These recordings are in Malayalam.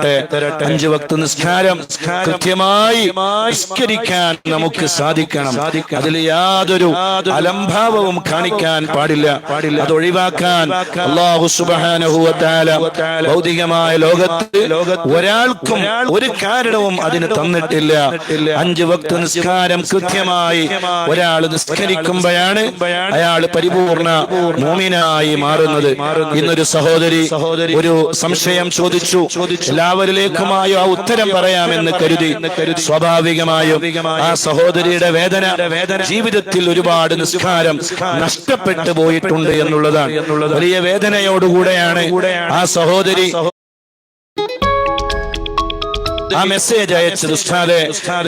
അഞ്ചു വക്ത നിസ്കാരം കൃത്യമായി നിസ്കരിക്കാൻ നമുക്ക് സാധിക്കണം. അതിൽ യാതൊരു അലംഭാവവും കാണിക്കാൻ പാടില്ല. പാടില്ല അത് ഒഴിവാക്കാൻ അള്ളാഹു സുബാനഹുവത്താല ഭൗതികമായ ലോകത്ത് ഒരാൾക്കും ഒരു കാരണവും അതിന് തന്നിട്ടില്ല. അഞ്ചു വക്ത നിസ്കാരം കൃത്യമായി ഒരാൾ നിസ്കരിക്കുമ്പോഴാണ് അയാൾ പരിപൂർണ മോമിനായി മാറുന്നത്. ഇന്നൊരു സഹോദരി ഒരു സംശയം ചോദിച്ചു. എല്ലാവരിലേക്കുമായോ ആ ഉത്തരം പറയാമെന്ന് കരുതി. സ്വാഭാവികമായും ആ സഹോദരിയുടെ വേദന വേദന ജീവിതത്തിൽ ഒരുപാട് നിസ്കാരം നഷ്ടപ്പെട്ടു പോയിട്ടുണ്ട് എന്നുള്ളതാണ്. വലിയ വേദനയോടുകൂടെയാണ് ആ സഹോദരി ആ മെസ്സേജ് അയച്ചത് ഉസ്താദെ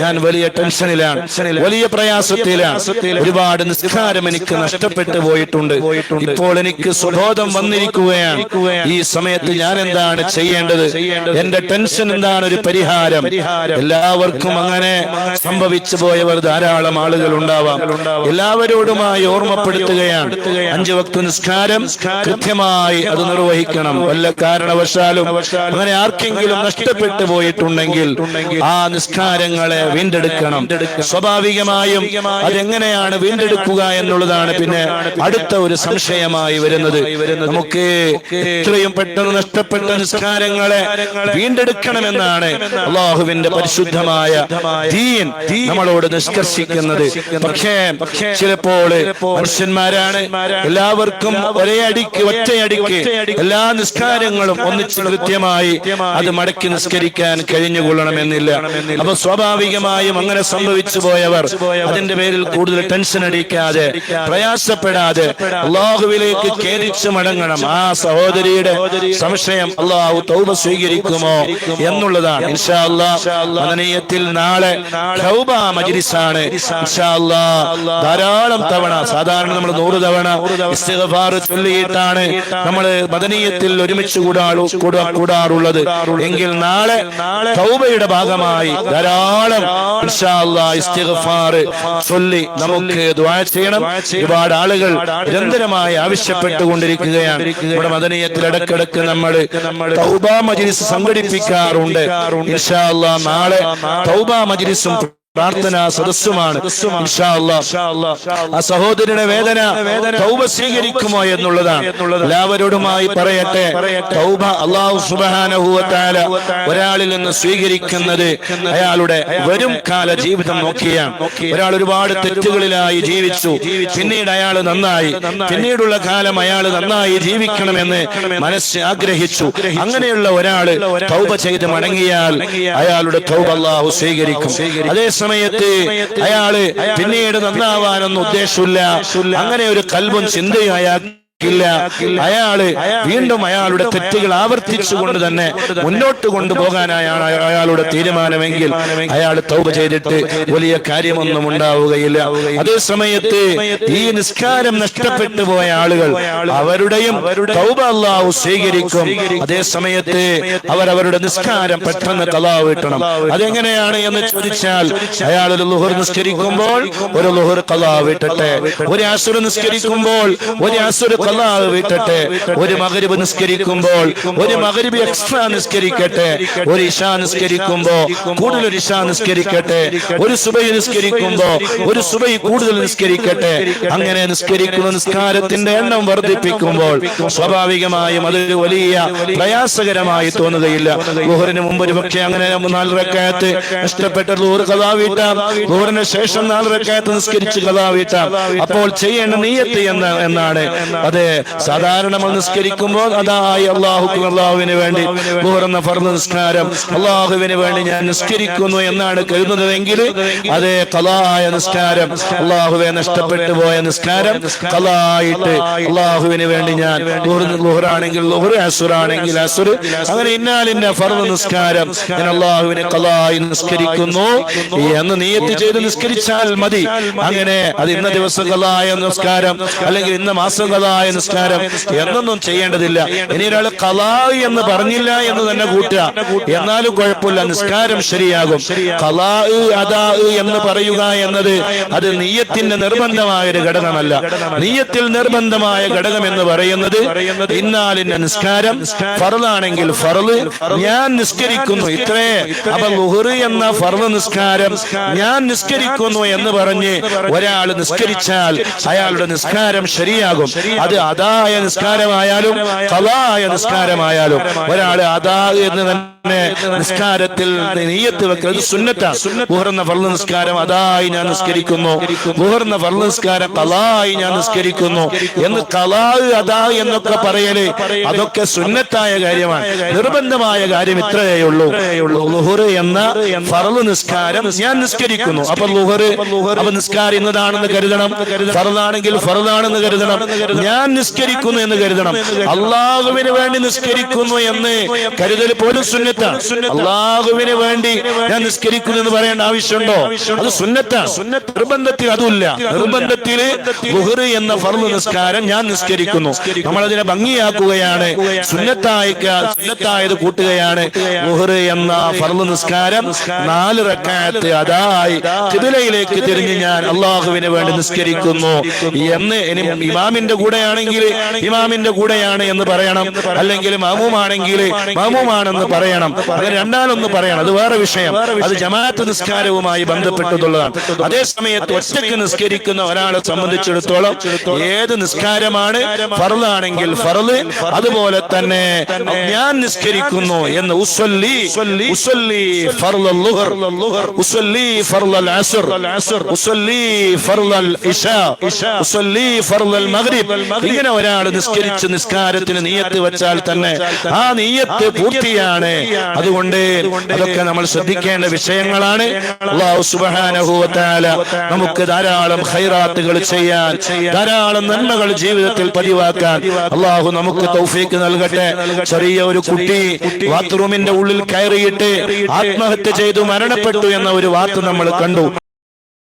ഞാൻ വലിയ ടെൻഷനിലാണ് വലിയ പ്രയാസത്തിലാണ്. ഒരുപാട് നിസ്കാരം എനിക്ക് നഷ്ടപ്പെട്ടു പോയിട്ടുണ്ട്. ഇപ്പോൾ എനിക്ക് സുബോധം വന്നിരിക്കുകയാണ്. ഈ സമയത്ത് ഞാൻ എന്താണ് ചെയ്യേണ്ടത്? എന്റെ ടെൻഷൻ എന്താണ് ഒരു പരിഹാരം? എല്ലാവർക്കും അങ്ങനെ സംഭവിച്ചു പോയവർ ധാരാളം ആളുകൾ ഉണ്ടാവാം. എല്ലാവരോടുമായി ഓർമ്മപ്പെടുത്തുകയാണ്. അഞ്ചു വക്ത നിസ്കാരം കൃത്യമായി അത് നിർവഹിക്കണം. വല്ല കാരണവശാലും അങ്ങനെ ആർക്കെങ്കിലും നഷ്ടപ്പെട്ടു പോയിട്ടുണ്ടെങ്കിൽ ആ നിസ്കാരങ്ങളെ വീണ്ടെടുക്കണം. സ്വാഭാവികമായും അതെങ്ങനെയാണ് വീണ്ടെടുക്കുക എന്നുള്ളതാണ് പിന്നെ അടുത്ത ഒരു സംശയമായി വരുന്നത്. നമുക്ക് എത്രയും പെട്ടെന്ന് നഷ്ടപ്പെട്ട നിസ്കാരങ്ങളെ വീണ്ടെടുക്കണമെന്നാണ് അള്ളാഹുവിന്റെ പരിശുദ്ധമായ ദീൻ നമ്മളോട് നിഷ്കർഷിക്കുന്നത് പക്ഷേ ചിലപ്പോൾ മനുഷ്യന്മാരാണ് എല്ലാവർക്കും ഒരേ അടിക്ക് ഒറ്റയടിക്ക് എല്ലാ നിസ്കാരങ്ങളും ഒന്നിച്ച് കൃത്യമായി അത് മടക്കി നിസ്കരിക്കാൻ കഴിഞ്ഞുകൊള്ളണമെന്നില്ല അപ്പൊ സ്വാഭാവികമായും അങ്ങനെ സംഭവിച്ചു പോയവർ അതിന്റെ പേരിൽ കൂടുതൽ ടെൻഷൻ അടിക്കാതെ പ്രയാസപ്പെടാതെ അള്ളാഹുവിലേക്ക് ഖേദിച്ചു മടങ്ങണം. ആ സഹോദരിയുടെ സംശയം അള്ളാഹു തൗബ സ്വീകരിക്കുമോ എന്നുള്ളതാണ്. ഇൻഷാ നാളെ മജ്ലിസാണ്. ഇൻഷാ ധാരാളം തവണ സാധാരണ നമ്മൾ നൂറ് തവണ ചൊല്ലിയിട്ടാണ് നമ്മൾ മദനീയത്തിൽ ഒരുമിച്ച് കൂടാറുള്ളത്. എങ്കിൽ നാളെ തൗബയുടെ ഭാഗമായി ധാരാളം ചൊല്ലി നമുക്ക് ചെയ്യണം. ഒരുപാട് ആളുകൾ നിരന്തരമായി ആവശ്യപ്പെട്ടുകൊണ്ടിരിക്കുകയാണ്. നമ്മുടെ മദനീയത്തിൽ ഇടക്കിടക്ക് നമ്മൾ തൗബ മജ്ലിസ് സംഘടിപ്പിക്കാറുണ്ട്. നാളെ തൗബ മജ്ലിസും പ്രാർത്ഥനാ സദസ്സുമാണ്. ആ സഹോദരിയുടെ വേദന തൗബ സ്വീകരിക്കുമോ എന്നുള്ളതാണ്. എല്ലാവരോടുമായി പറയട്ടെ. തൗബ അള്ളാഹു സുബാനഹുവത്താല ഒരാളിൽ നിന്ന് സ്വീകരിക്കുന്നത് അയാളുടെ വരും കാല ജീവിതം നോക്കിയാണ്. ഒരാൾ ഒരുപാട് തെറ്റുകളിലായി ജീവിച്ചു. പിന്നീട് അയാൾ നന്നായി. പിന്നീടുള്ള കാലം അയാൾ നന്നായി ജീവിക്കണമെന്ന് മനസ്സ് ആഗ്രഹിച്ചു. അങ്ങനെയുള്ള ഒരാൾ തൗബ ചെയ്ത് മടങ്ങിയാൽ അയാളുടെ തൗബ അള്ളാഹു സ്വീകരിക്കും. അതേ സമയത്ത് അയാൾ പിന്നീട് നന്നാവാനൊന്നും ഉദ്ദേശമില്ല. അങ്ങനെ ഒരു കൽബും ചിന്തയും അയാൾ ഇല്ല അയാൾ വീണ്ടും അയാളുടെ തെറ്റുകൾ ആവർത്തിച്ചുകൊണ്ട് തന്നെ മുന്നോട്ട് കൊണ്ടുപോകാനായാണ് അയാളുടെ തീരുമാനമെങ്കിൽ അയാൾ തൗപ ചെയ്തിട്ട് വലിയ കാര്യമൊന്നും ഉണ്ടാവുകയില്ല. അതേ സമയത്ത് ഈ നിസ്കാരം നഷ്ടപ്പെട്ടു പോയ ആളുകൾ അവരുടെയും തൗബ അള്ളാഹു സ്വീകരിക്കും. അതേ സമയത്ത് അവർ അവരുടെ നിസ്കാരം പെട്ടെന്ന് കലാവ് കിട്ടണം അതെങ്ങനെയാണ് എന്ന് ചോദിച്ചാൽ അയാൾ ഒരു ലുഹർ നിസ്കരിക്കുമ്പോൾ ഒരു ലുഹർ കലാവ് ഇട്ടട്ടെ ഒരു അസുര നിസ്കരിക്കുമ്പോൾ ഒരു അസുര കലാവ് വിട്ടട്ടെ. ഒരു മകരിബ് നിസ്കരിക്കുമ്പോൾ ഒരു മകരിബ് എക്സ്ട്രാ നിസ്കരിക്കട്ടെ. ഒരു ഇഷ നിസ്കരിക്കുമ്പോ കൂടുതൽ ഒരു ഇഷ നിസ്കരിക്കട്ടെ. ഒരു സുബൈ നിസ്കരിക്കുമ്പോ ഒരു സുബൈ കൂടുതൽ നിസ്കരിക്കട്ടെ. അങ്ങനെ നിസ്കരിക്കുന്ന നിസ്കാരത്തിന്റെ എണ്ണം വർദ്ധിപ്പിക്കുമ്പോൾ സ്വാഭാവികമായും അതൊരു വലിയ പ്രയാസകരമായി തോന്നുകയില്ല. ഗുഹറിന് മുമ്പ് ഒരു പക്ഷേ അങ്ങനെ നാല് റക്കായത്ത് ഇഷ്ടപ്പെട്ട ലൂഹർ കഥാ വീട്ടാം ശേഷം നാല് റക്കായത്ത് നിസ്കരിച്ച് കഥാവീട്ടാം. അപ്പോൾ ചെയ്യേണ്ട നീയത്ത് എന്ന് എന്നാണ്. അതെ സാധാരണ നമ്മൾ നിസ്കരിക്കുമ്പോൾ അതായി അള്ളാഹുക്കും അള്ളാഹുവിന് വേണ്ടി പൂർണ ഫർദ് നിസ്കാരം അള്ളാഹുവിന് വേണ്ടി ഞാൻ നിസ്കരിക്കുന്നു എന്നാണ് കരുതുന്നതെങ്കിൽ അതേ കലായ നിസ്കാരം അള്ളാഹുവെ നഷ്ടപ്പെട്ടു പോയ നിസ്കാരം കലായിട്ട് അള്ളാഹുവിന് വേണ്ടി ഞാൻ ലുഹറാണെങ്കിൽ ലുഹർ അസുറാണെങ്കിൽ അസുർ അങ്ങനെ ഇന്നാലിന്റെ ഫർദ് നിസ്കാരം ഞാൻ അള്ളാഹുവിനെ കലായി നിസ്കരിക്കുന്നു. എന്ന് നീയത്ത് ചെയ്ത് നിസ്കരിച്ചാൽ മതി. അങ്ങനെ അത് ഇന്ന ദിവസം കലായ നിസ്കാരം അല്ലെങ്കിൽ ഇന്ന മാസം കലായ നിസ്കാരം എന്നൊന്നും ചെയ്യേണ്ടതില്ല. ഇനി ഒരാൾ കലാ എന്ന് പറഞ്ഞില്ല എന്ന് തന്നെ കൂട്ടുക. എന്നാലും കുഴപ്പമില്ല. നിസ്കാരം ശരിയാകും. കലാ അതാ എന്ന് പറയുക എന്നത് അത് നീയത്തിന്റെ നിർബന്ധമായ ഒരു ഘടകമല്ല. നീയത്തിൽ നിർബന്ധമായ ഘടകം എന്ന് പറയുന്നത് ഇന്നാലിന്റെ നിസ്കാരം ഫറലാണെങ്കിൽ ഫറൽ ഞാൻ നിസ്കരിക്കുന്നു. ഇത്രേ. അപ്പൊ ലുഹറി എന്ന ഫറൽ നിസ്കാരം ഞാൻ നിസ്കരിക്കുന്നു എന്ന് പറഞ്ഞ് ഒരാൾ നിസ്കരിച്ചാൽ അയാളുടെ നിസ്കാരം ശരിയാകും. അത് അതായ നിസ്കാരമായാലും കലായ നിസ്കാരമായാലും ഒരാൾ അതാ എന്ന് തന്നെ നിസ്കാരത്തിൽ നെയ്യത്ത് വെക്കുന്നത് സുന്നത്താ മുഹർന്ന ഫർൾ നിസ്കാരം അതായി ഞാൻ നിസ്കരിക്കുന്നു. മുഹർന്ന ഫർൾ നിസ്കാരം കലായി ഞാൻ നിസ്കരിക്കുന്നു. എന്ന് കലാ അതാ എന്നൊക്കെ പറയൽ അതൊക്കെ സുന്നത്തായ കാര്യമാണ്. നിർബന്ധമായ കാര്യം ഇത്രയേ ഉള്ളൂ. ലുഹറ് എന്ന ഫറൽ നിസ്കാരം ഞാൻ നിസ്കരിക്കുന്നു. അപ്പൊ ലുഹറ് അപ്പൊ നിസ്കാരം ഇന്നതാണെന്ന് കരുതണം. ഫറലാണെങ്കിൽ ഫറലാണെന്ന് കരുതണം. ഞാൻ നിസ്കരിക്കുന്നു എന്ന് കരുതണം. അള്ളാഹുവിന് വേണ്ടി നിസ്കരിക്കുന്നു എന്ന് കരുതൽ പോലും സുന്നത്താണ്. അള്ളാഹുവിന് വേണ്ടി ഞാൻ നിസ്കരിക്കുന്നു എന്ന് പറയേണ്ട ആവശ്യമുണ്ടോ? അത് സുന്നത്താണ്. സുന്നത്ത് നിർബന്ധത്തിൽ അതുമില്ല. നിർബന്ധത്തിൽ ലുഹറ് എന്ന ഫർൾ നിസ്കാരം ഞാൻ നിസ്കരിക്കുന്നു. നമ്മൾ അതിനെ ഭംഗിയാക്കുകയാണ്. സുന്നത്തായിക്ക സുന്നത്തായത് കൂട്ടുകയാണ്. ലുഹറ് എന്ന ഫർൾ നിസ്കാരം നാല് റക്കായത്ത് അതായി. കിബിലയിലേക്ക് തിരിഞ്ഞ് ഞാൻ അള്ളാഹുവിന് വേണ്ടി നിസ്കരിക്കുന്നു. എന്ന് ഇനി ഇമാമിന്റെ കൂടെയാണെങ്കിൽ ഇമാമിന്റെ കൂടെയാണ് എന്ന് പറയണം. അല്ലെങ്കിൽ മാമൂമാണെങ്കിൽ മാമൂമാണെന്ന് പറയണം. അങ്ങനെ രണ്ടാലൊന്ന് പറയണം. അത് വേറെ വിഷയം. അത് ജമാഅത്ത് നിസ്കാരവുമായി ബന്ധപ്പെട്ടതുള്ളതാണ്. അതേ സമയത്ത് ഒറ്റയ്ക്ക് നിസ്കരിക്കുന്ന ഒരാളെ സംബന്ധിച്ചിടത്തോളം ഏത് നിസ്കാരമാണ്? ഫറലാണെങ്കിൽ ഫറൽ അതുപോലെ തന്നെ ഞാൻ നിസ്കരിക്കുന്നു എന്ന് ഉസ്വല്ലി ഉസ്വല്ലി ഫർളൽ ലുഹർ ഉസ്വല്ലി ഫർളൽ അസർ ഉസ്വല്ലി ഉസ്വല്ലി മഗ്രിബ്. ഇങ്ങനെ ഒരാൾ നിസ്കരിച്ച് നിസ്കാരത്തിന് നീയത്ത് വെച്ചാൽ തന്നെ ആ നീയത്ത് പൂർത്തിയാണ്. അതുകൊണ്ട് അതൊക്കെ നമ്മൾ ശ്രദ്ധിക്കേണ്ട വിഷയങ്ങളാണ്. നമുക്ക് ധാരാളം ഹൈറാത്തുകൾ ചെയ്യാൻ ധാരാളം നന്മകൾ ജീവിതത്തിൽ പതിവാക്കാൻ അള്ളാഹു നമുക്ക് തൗഫീക്ക് നൽകട്ടെ. ചെറിയ ഒരു കുട്ടി ബാത്റൂമിന്റെ ഉള്ളിൽ കയറിയിട്ട് ആത്മഹത്യ ചെയ്തു മരണപ്പെട്ടു എന്ന ഒരു വാർത്ത നമ്മൾ കണ്ടു.